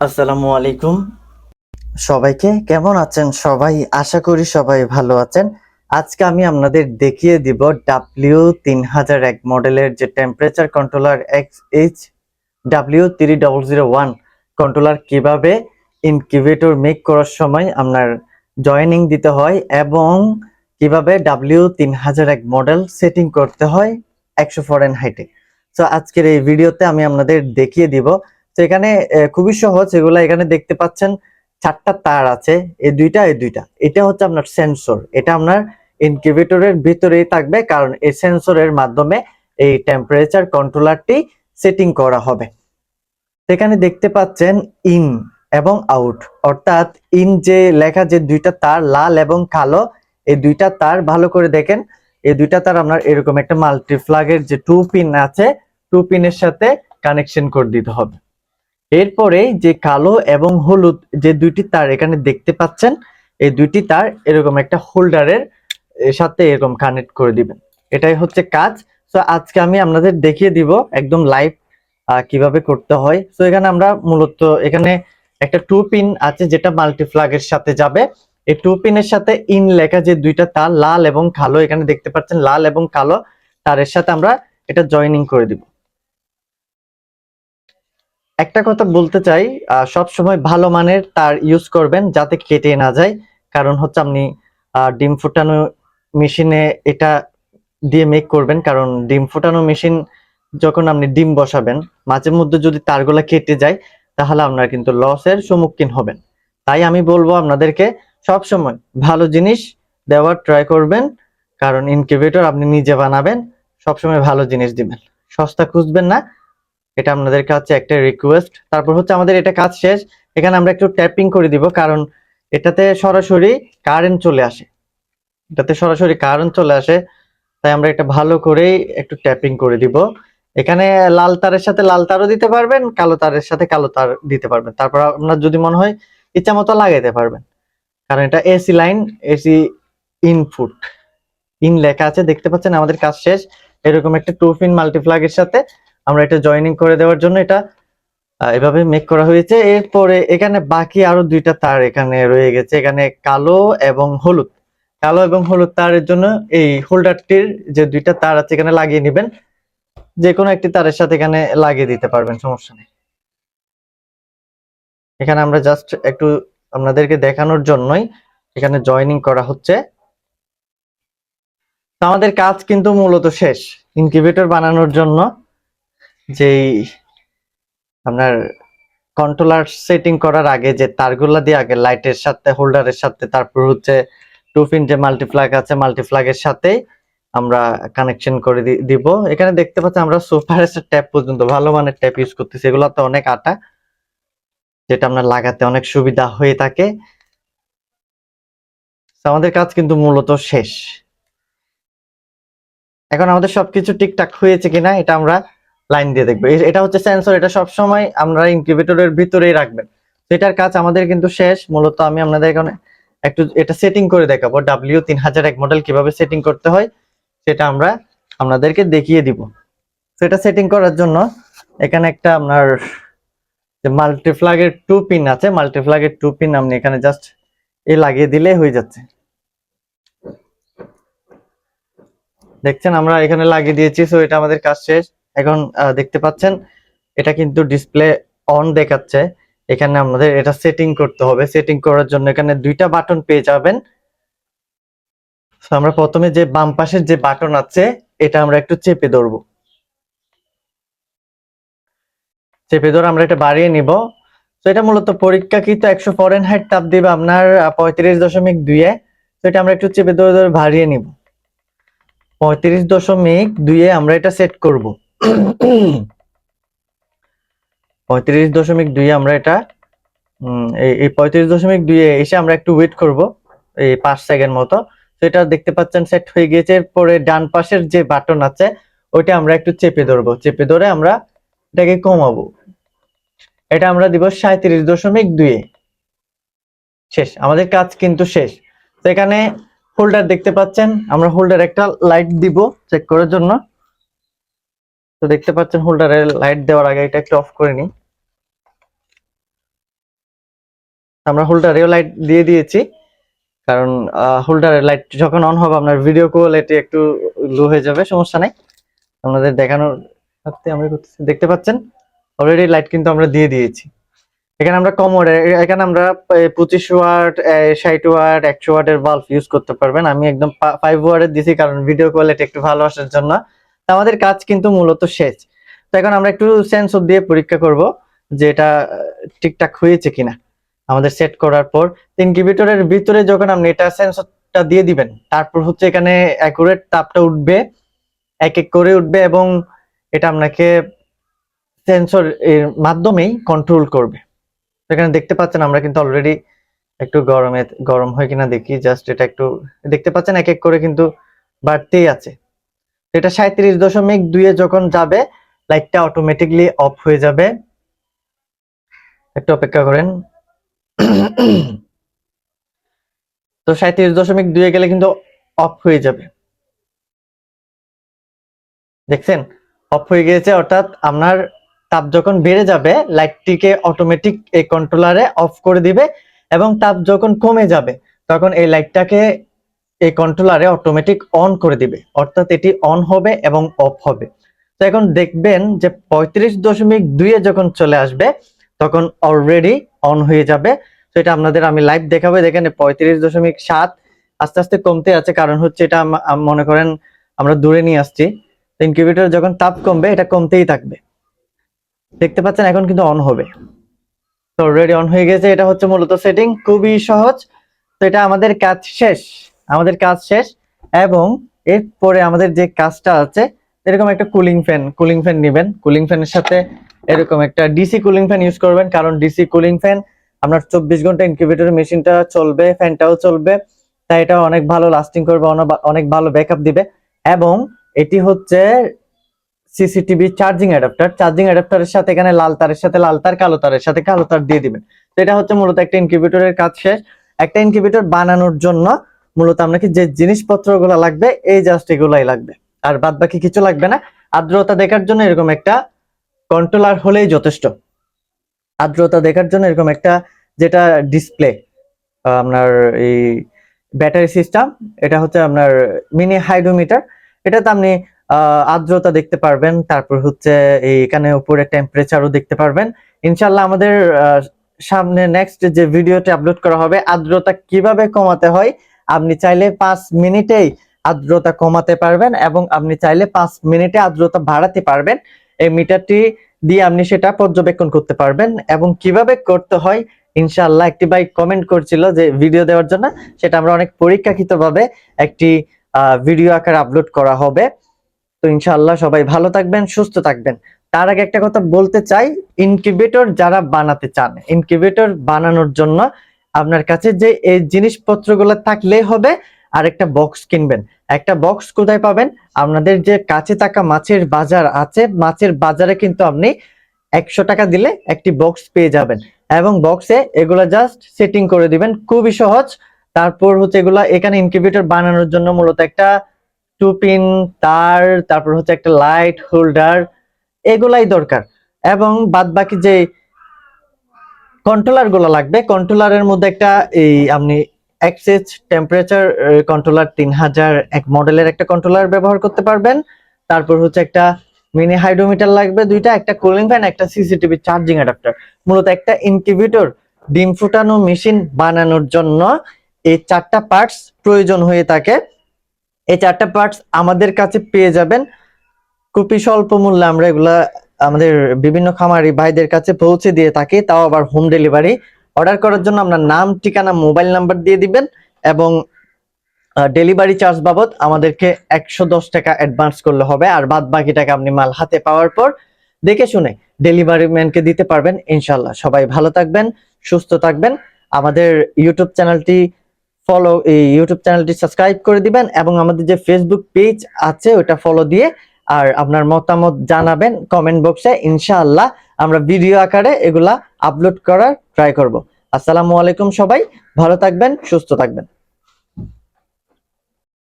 আসসালামু আলাইকুম। সবাইকে কেমন আছেন সবাই? আশা করি সবাই ভালো আছেন। আজকে আমি আপনাদের দেখিয়ে দিব ডাব্লিউ তিন হাজার এক মডেলের যে temperature controller X H W three double zero one controller কীভাবে ইনকিউবেটর মেক করার সময় আপনার জয়েনিং দিতে হয় এবং কীভাবে ডাব্লিউ তিন হাজার এক মডেল সেটিং করতে হয় একশো ফরেন হাইটে তো আজকের এই ভিডিওতে আমি আপনাদের দেখিয়ে দিব তো এখানে খুবই সহজ, এগুলা এখানে দেখতে পাচ্ছেন, চারটা তার আছে এই দুইটা এই দুইটা। এটা হচ্ছে আপনার সেন্সর এটা আপনার ইনকিউবেটরের ভিতরেই থাকবে, কারণ এই সেন্সরের মাধ্যমে এই টেম্পারেচার কন্ট্রোলারটি সেটিং করা হবে। এখানে দেখতে পাচ্ছেন ইন এবং আউট অর্থাৎ ইন যে লেখা যে দুইটা তার, লাল এবং কালো এই দুইটা তার ভালো করে দেখেন এই দুইটা তার আপনার এরকম একটা মাল্টিফ্লাগের যে টু পিন আছে টু পিনের সাথে কানেকশন করে দিতে হবে। এরপরে যে কালো এবং হলুদ যে দুইটি তার এখানে দেখতে পাচ্ছেন, এই দুইটি তার এরকম একটা হোল্ডারের সাথে এরকম কানেক্ট করে দিবেন। এটাই হচ্ছে কাজ। তো আজকে আমি আপনাদের দেখিয়ে দিব একদম লাইভ কীভাবে করতে হয়। তো এখানে আমরা মূলত এখানে একটা টু পিন আছে যেটা মাল্টিফ্লাগের সাথে যাবে। এই টু পিনের সাথে ইন লেখা যে দুইটা তার, লাল এবং কালো, এখানে দেখতে পাচ্ছেন লাল এবং কালো তারের সাথে আমরা এটা জয়েনিং করে দিব। একটা কথা বলতে চাই সব সময় ভালো মানের তার ইউজ করবেন যাতে কেটে না যায়। কারণ হচ্ছে আপনি ডিম ফুটানো মেশিনে এটা দিয়ে মেক করবেন। কারণ ডিম ফুটানো মেশিন যখন আপনি ডিম বসাবেন, মাঝে মধ্যে যদি তারগুলা কেটে যায়, তাহলে আপনার কিন্তু লসের সম্মুখীন হবেন। তাই আমি বলব আপনাদেরকে, সব সময় ভালো জিনিস দেওয়ার ট্রাই করবেন। কারণ ইনকিউবেটর আপনি নিজে বানাবেন সবসময় ভালো জিনিস দিবেন। সস্তা খুঁজবেন না এটা আপনাদের কাছে একটা রিকোয়েস্ট তারপর হচ্ছে আমাদের এটা কাজ শেষ। এখানে আমরা একটু ট্যাপিং করে দিব, কারণ এটাতে সরাসরি কারেন্ট চলে আসে। এটাতে সরাসরি কারেন্ট চলে আসে, তাই আমরা এটা ভালো করেই একটু ট্যাপিং করে দিব। এখানে লাল তারের সাথে লাল তারও দিতে পারবেন, কালো তারের সাথে কালো তার দিতে পারবেন। তারপর আপনার যদি মনে হয় ইচ্ছা মতো লাগাইতে পারবেন। কারণ এটা AC line AC input in লেখা আছে, দেখতে পাচ্ছেন আমাদের কাজ শেষ। এরকম একটা টু পিন মাল্টিপ্লাগের সাথে আমরা এটা জয়েনিং করে দেওয়ার জন্য এটা এভাবে মেক করা হয়েছে। এরপরে এখানে বাকি আরও দুইটা তার এখানে রয়ে গেছে। এখানে কালো এবং হলুদ। কালো এবং হলুদ তারের জন্য এই হোল্ডারটির যে দুইটা তার আছে এখানে লাগিয়ে নেবেন। যে কোনো একটি তারের সাথে এখানে লাগিয়ে দিতে পারবেন, সমস্যা নেই। এখানে আমরা জাস্ট একটু আপনাদেরকে দেখানোর জন্যই এখানে জয়েনিং করা হচ্ছে। আমাদের কাজ কিন্তু মূলত শেষ। ইনকিউবেটর বানানোর জন্য যেই আপনার কন্ট্রোলার সেটিং করার আগে যে তারগুলা দিয়ে আগে লাইটের সাথে হোল্ডারের সাথে, তারপর হচ্ছে টু পিন যে মাল্টিপ্লাগ আছে মাল্টিপ্লাগের সাথে আমরা কানেকশন করে দিব। এখানে দেখতে পাচ্ছি আমরা সুপারস্টার ট্যাপ পর্যন্ত, ভালো মানের ট্যাপ ইউজ করতেছি। এগুলো তো অনেক আটা, যেটা আপনার লাগাতে অনেক সুবিধা হয়ে থাকে। আমাদের কাজ কিন্তু মূলত শেষ। এখন আমাদের সবকিছু ঠিকঠাক হয়েছে কিনা, এটা আমরা লাইন দিয়ে দেখবে। এটা হচ্ছে সেন্সর এটা সব সময় আমরা ইনকিউবেটরের ভিতরেই রাখবেন। তো এটার কাজ আমাদের কিন্তু শেষ। মূলত আমি আপনাদের এখানে একটু এটা সেটিং করে দেখাবো। ডাব্লিউ তিন হাজার এক মডেল কীভাবে সেটিং করতে হয়, সেটা আমরা আপনাদেরকে দেখিয়ে দিব। তো এটা সেটিং করার জন্য এখানে একটা আপনার যে মাল্টিফ্লাগের টু পিন আছে মাল্টিফ্লাগের টু পিন আপনি এখানে জাস্ট এ লাগিয়ে দিলে হয়ে যাচ্ছে। দেখছেন? আমরা এখানে লাগিয়ে দিয়েছি সো এটা আমাদের কাজ শেষ। এখন দেখতে পাচ্ছেন, এটা কিন্তু ডিসপ্লে অন দেখাচ্ছে। এখানে আমাদের এটা সেটিং করতে হবে। সেটিং করার জন্য এখানে দুইটা বাটন পেয়ে যাবেন। আমরা প্রথমে যে বাম পাশের যে বাটন আছে, এটা আমরা একটু চেপে ধরবো। চেপে ধরে আমরা এটা বাড়িয়ে নিব। তো এটা মূলত পরীক্ষাকৃত একশো ফরেন হাইট তাপ দিবে আপনার পঁয়ত্রিশ দশমিক দুইয়ে তো এটা আমরা একটু চেপে ধরে ধরে বাড়িয়ে নিব। পঁয়ত্রিশ দশমিক দুইয়ে আমরা এটা সেট করব। পঁয়ত্রিশ দশমিক দুইয়ে আমরা এটা এই পঁয়ত্রিশ দশমিক দুইয়ে এসে আমরা একটু ওয়েট করব, এই পাঁচ সেকেন্ড মতো। তো এটা দেখতে পাচ্ছেন সেট হয়ে গিয়েছে, এরপরে ডান পাশের যে বাটন আছে, ওইটা আমরা একটু চেপে ধরবো। চেপে ধরে আমরা এটাকে কমাবো। এটা আমরা দিব সাঁত্রিশ দশমিক দুইয়ে শেষ, আমাদের কাজ কিন্তু শেষ। তো এখানে হোল্ডার দেখতে পাচ্ছেন, আমরা হোল্ডার একটা লাইট দিব চেক করার জন্য। তো দেখতে পাচ্ছেন হোল্ডারে লাইট দেওয়ার আগে এটা একটু অফ করে নিই। আমরা হোল্ডারেও লাইট দিয়ে দিয়েছি, কারণ হোল্ডারের লাইট যখন অন হবে, আপনার ভিডিও কোয়ালিটি একটু লো হয়ে যাবে, সমস্যা নাই। আপনাদের দেখানোর সাথে আমরা দেখতে পাচ্ছেন? অলরেডি লাইট কিন্তু আমরা দিয়ে দিয়েছি। এখানে আমরা কম এখানে আমরা পঁচিশ ওয়াট ষাট ওয়াট একশো ওয়াটের বাল্ব ইউজ করতে পারবেন। আমি একদম ফাইভ ওয়ার্ডের দিছি, কারণ ভিডিও কোয়ালিটি একটু ভালো আসার জন্য। আমাদের কাজ কিন্তু মূলত শেষ তো এখন আমরা একটু সেন্সর দিয়ে পরীক্ষা করব যে এটা ঠিকঠাক হয়েছে কিনা। আমাদের সেট করার পর ইনকিউবেটরের ভিতরে যখন আপনি এটা সেন্সরটা দিয়ে দিবেন, তারপর হচ্ছে এখানে অ্যাকুরেট তাপটা উঠবে, এক এক করে উঠবে এবং এটা আপনাকে সেন্সর এর মাধ্যমেই কন্ট্রোল করবে। এখানে দেখতে পাচ্ছেন আমরা কিন্তু অলরেডি একটু গরমে, গরম হয় কিনা দেখি জাস্ট এটা একটু দেখতে পাচ্ছেন এক এক করে কিন্তু বাড়তেই আছে। এটা সাঁত্রিশ দশমিক দুইয়ে যখন যাবে লাইটটা অটোমেটিকলি অফ হয়ে যাবে। একটু অপেক্ষা করেন। তো সাঁত্রিশ দশমিক দুইয়ে গেলে কিন্তু অফ হয়ে যাবে। দেখছেন? অফ হয়ে গিয়েছে, অর্থাৎ আপনার তাপ যখন বেড়ে যাবে লাইটটিকে অটোমেটিক এই কন্ট্রোলারে অফ করে দিবে এবং তাপ যখন কমে যাবে, তখন এই লাইটটাকে এই কন্ট্রোলারে অটোমেটিক অন করে দিবে। অর্থাৎ এটি অন হবে এবং অফ হবে। তো এখন দেখবেন যে পঁয়ত্রিশ দশমিক দুইয়ে যখন চলে আসবে, তখন অলরেডি অন হয়ে যাবে। তো এটা আপনাদের আমি লাইভ দেখাবো। দেখেন পঁয়ত্রিশ দশমিক সাত আস্তে আস্তে কমতে আছে। কারণ হচ্ছে এটা মনে করেন আমরা দূরে নিয়ে আসছি। ইনকিউবেটর যখন তাপ কমবে, এটা কমতেই থাকবে। দেখতে পাচ্ছেন এখন কিন্তু অন হবে। তো অলরেডি অন হয়ে গেছে। এটা হচ্ছে মূলত সেটিং খুবই সহজ। তো এটা আমাদের কাজ শেষ। আমাদের কাজ শেষ এবং এরপরে আমাদের যে কাজটা আছে, এরকম একটা কুলিং ফ্যান কুলিং ফ্যান নেবেন। কুলিং ফ্যানের সাথে এরকম একটা ডিসি কুলিং ফ্যান ইউজ করবেন, কারণ ডিসি কুলিং ফ্যান আপনার চব্বিশ ঘণ্টা ইনকিউবেটর মেশিনটা চলবে ফ্যানটাও চলবে, তাই এটা অনেক ভালো লাস্টিং করবে অনেক- ভালো ব্যাকআপ দিবে। এবং এটি হচ্ছে সিসিটিভি চার্জিং অ্যাডাপ্টার চার্জিং অ্যাডাপ্টারের সাথে এখানে লাল তারের সাথে লাল তার, কালো তারের সাথে কালো তার দিয়ে দিবেন। তো এটা হচ্ছে মূলত একটা ইনকিউবেটরের কাজ শেষ। একটা ইনকিউবেটর বানানোর জন্য মূলত আপনাকে যে জিনিসপত্রগুলো লাগবে, এই জাস্ট এগুলাই লাগবে। আর বাদ বাকি কিছু লাগবে না। আর্দ্রতা দেখার জন্য এরকম একটা কন্ট্রোলার হলেই যথেষ্ট। আর্দ্রতা দেখার জন্য এরকম একটা যেটা ডিসপ্লে আপনার এই ব্যাটারি সিস্টেম এটা হচ্ছে আপনার মিনি হাইড্রোমিটার এটাতে আপনি আর্দ্রতা দেখতে পারবেন। তারপর হচ্ছে এই এখানে উপরে টেম্পারেচারও দেখতে পারবেন। ইনশাল্লাহ আমাদের সামনে নেক্সট যে ভিডিওটি আপলোড করা হবে, আর্দ্রতা কীভাবে কমাতে হয় আপনি চাইলে পাঁচ মিনিটেই আর্দ্রতা কমাতে পারবেন এবং আপনি চাইলে পাঁচ মিনিটে আর্দ্রতা বাড়াতে পারবেন। এই মিটারটি দিয়ে আপনি সেটা পর্যবেক্ষণ করতে পারবেন এবং কীভাবে করতে হয়, ইনশাআল্লাহ একটি ভাই কমেন্ট করছিল যে ভিডিও দেওয়ার জন্য। সেটা আমরা অনেক পরীক্ষাকৃত ভাবে একটি ভিডিও আকারে আপলোড করা হবে। তো ইনশাআল্লাহ সবাই ভালো থাকবেন, সুস্থ থাকবেন। তার আগে একটা কথা বলতে চাই ইনকিউবেটর যারা বানাতে চান ইনকিউবেটর বানানোর জন্য আপনার কাছে যে এই জিনিসপত্রগুলো থাকলেই হবে আর একটা বক্স কিনবেন। একটা বক্স কোথায় পাবেন? আপনাদের যে কাছে থাকা মাছের বাজার আছে, মাছের বাজারে কিন্তু আপনি একশো টাকা দিলে একটি বক্স পেয়ে যাবেন। এবং বক্সে এগুলা জাস্ট সেটিং করে দিবেন, খুবই সহজ। তারপর হচ্ছে এগুলা এখানে ইনকিউবেটর বানানোর জন্য মূলত একটা টু পিন তার, তারপর হচ্ছে একটা লাইট হোল্ডার এগুলাই দরকার। এবং বাদ বাকি যে কন্ট্রোলারগুলো লাগবে। কন্ট্রোলারের মধ্যে একটা এই আপনি অ্যাক্সেস টেম্পারেচার কন্ট্রোলার তিন হাজার এক মডেলের একটা কন্ট্রোলার ব্যবহার করতে পারবেন। তারপর হচ্ছে একটা মিনি হাইড্রোমিটার লাগবে দুইটা, একটা কুলিং ফ্যান একটা সিসিটিভি চার্জিং অ্যাডাপ্টার মূলত একটা ইনকিউবেটর ডিম ফুটানো মেশিন বানানোর জন্য এই চারটা পার্টস প্রয়োজন হয়ে থাকে। এই চারটা পার্টস আমাদের কাছে পেয়ে যাবেন। খুবই স্বল্প মূল্যে আমরা এগুলা আমাদের বিভিন্ন খামারি ভাইদের কাছে পৌঁছে দিয়ে থাকি, তাও আবার হোম ডেলিভারি অর্ডার করার জন্য আপনার নাম, ঠিকানা মোবাইল নাম্বার দিয়ে দিবেন এবং ডেলিভারি চার্জ বাবদ আমাদেরকে একশো দশ টাকা অ্যাডভান্স করলে হবে, আর বাদ বাকি টাকা আপনি মাল হাতে পাওয়ার পর দেখে শুনে ডেলিভারি ম্যানকে দিতে পারবেন ইনশাল্লাহ সবাই ভালো থাকবেন, সুস্থ থাকবেন। আমাদের ইউটিউব চ্যানেলটি ফলো এই ইউটিউব চ্যানেলটি সাবস্ক্রাইব করে দিবেন এবং আমাদের যে ফেসবুক পেজ আছে ওটা ফলো দিয়ে আর আপনার মতামত জানাবেন কমেন্ট বক্সে ইনশাআল্লাহ আমরা ভিডিও আকারে এগুলা আপলোড করার ট্রাই করব। আসসালামু আলাইকুম সবাই, ভালো থাকবেন, সুস্থ থাকবেন।